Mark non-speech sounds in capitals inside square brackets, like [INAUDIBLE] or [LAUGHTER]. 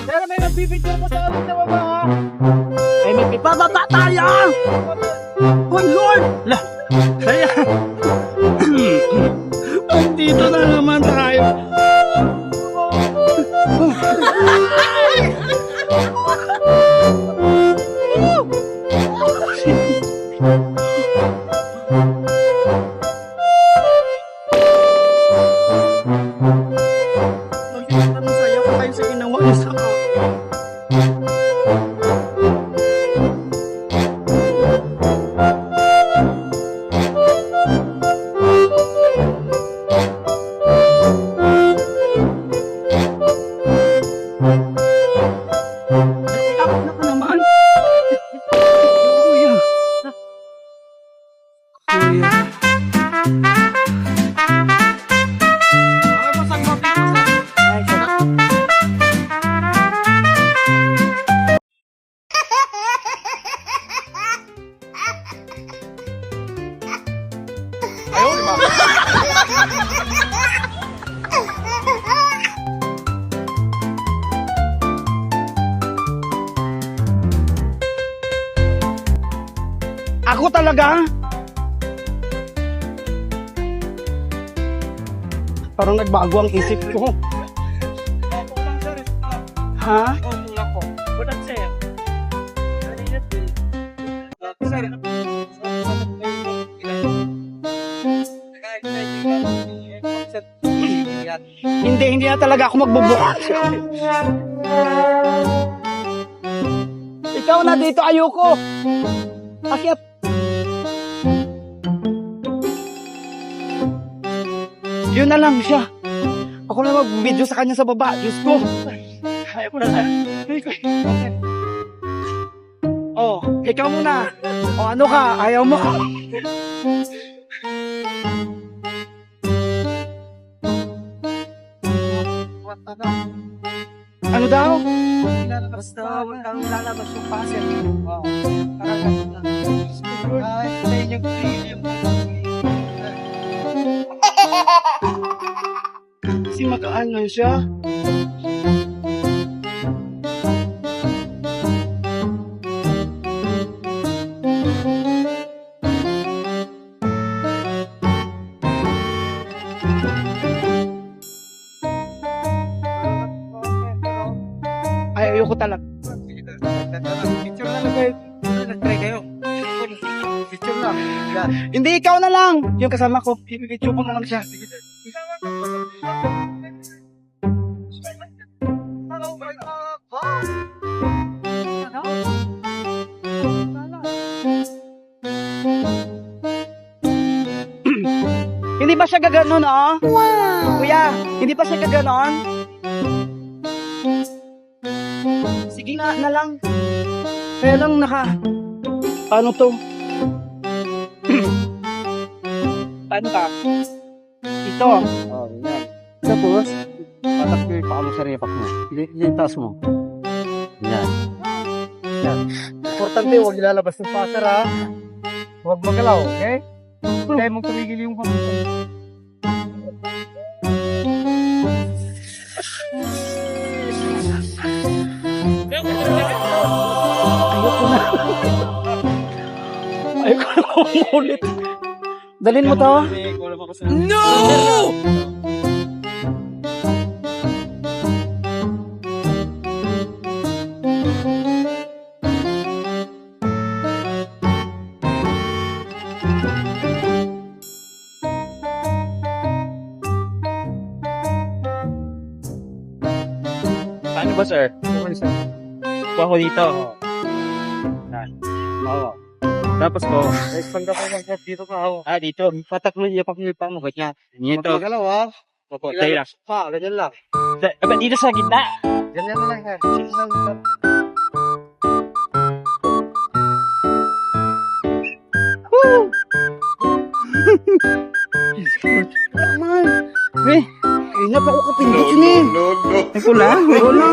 Sir, may nagpipicture po sa amin sa baba ha. Ay, may pipababa tayo! Oh Lord! Lah! Kaya... [CLEARS THROAT] Dito na naman tayo. Ako talaga? Parang nagbago ang isip ko. Ha? Hindi, hindi na talaga ako magbubukas. Ikaw na dito, ayoko. Akyat. Yun na lang siya. Ako na mag-video sa kanya sa baba. Diyos ko. Ayaw ko na. Ay, ko. Oh, ikaw muna. O ano ka? Ayaw mo. Ano daw? Basta huwag kang lalabas yung puzzle. Oo. Parang ganun lang. Ah, sa inyong yung Kasi magaan lang siya. Ay, ayoko talaga. Picture na lang. Nag-try kayo. Picture. Yan. Hindi, ikaw na lang. Yung kasama ko. Pipipicture ko na lang siya. Hindi ba siya gaganon, oh? Wow! Kuya, hindi ba siya gaganon? Sige nga na lang. Kaya lang naka... Paano to? [CLEARS THROAT] Paano ka? Ito. Oh, yan. Tapos, Patak mo yung mo sa repak mo. Yung taas mo. Yan. Yan. Importante, huwag ilalabas yung puzzle ha. Huwag magalaw, okay? Kaya mong tumigil yung pamilya. ayoko na. [LAUGHS] ayoko na umulit. Dalhin mo to. No! Paano ba, sir? Kuha ko dito. Oo. Tapos ko, Expand ako lang sir. Dito ka ako. ah, dito. Patak mo yung pamilya pa mo. Kaya Dito. Huwag magalaw ha. Opo, tayo lang. Pa, ganyan lang. Da- Aba, dito sa gitna. Ganyan na lang sir. Sige lang. sir. Naman. Eh, ingat ako kapindot yun eh. Ay, pula. Ay, pula.